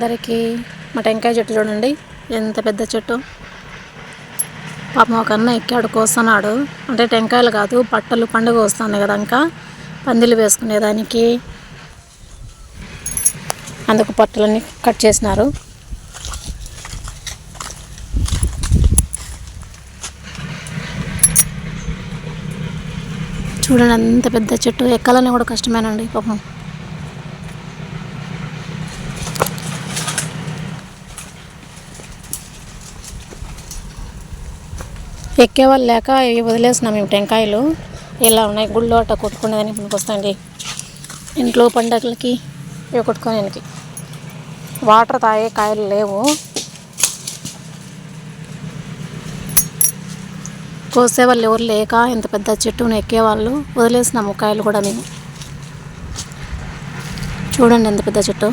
అందరికీ మా టెంకాయ చెట్టు చూడండి. ఎంత పెద్ద చెట్టు. పాపం ఒక అన్న ఎక్కాడు కోస్తున్నాడు అంటే టెంకాయలు కాదు పట్టలు పండుగ వస్తుంది కదా ఇంకా. పందిలు వేసుకునేదానికి అందుకు పట్టలన్నీ కట్ చేసినారు. చూడండి అంత పెద్ద చెట్టు. ఎక్కాలని కూడా కష్టమేనండి పాపం. ఎక్కేవాళ్ళు లేక ఇవి వదిలేసినాం మేము టెంకాయలు. ఇలా ఉన్నాయి. గుళ్ళోట అట్ట కొట్టుకునేదానికి పనికొస్తాయండి ఇంట్లో పండగలకి ఇవి కొట్టుకోడానికి వాటర్ తాగే కాయలు లేవు. కోసేవాళ్ళు ఎవరు లేక ఇంత పెద్ద చెట్టును ఎక్కేవాళ్ళు వదిలేసినాము కాయలు కూడా మేము. చూడండి ఎంత పెద్ద చెట్టు.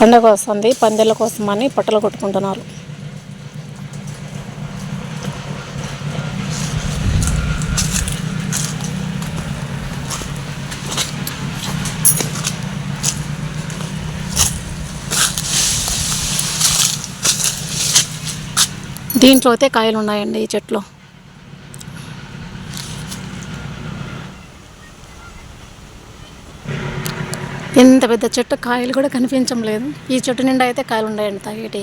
పండగ వస్తుంది పందెల కోసమని పట్టలు కొట్టుకుంటున్నారు. దీంట్లో అయితే కాయలు ఉన్నాయండి ఈ చెట్లో. ఎంత పెద్ద చెట్టు కాయలు కూడా కనిపించడం లేదు. ఈ చెట్టు నిండా అయితే కాయలు ఉన్నాయండి తాగేటి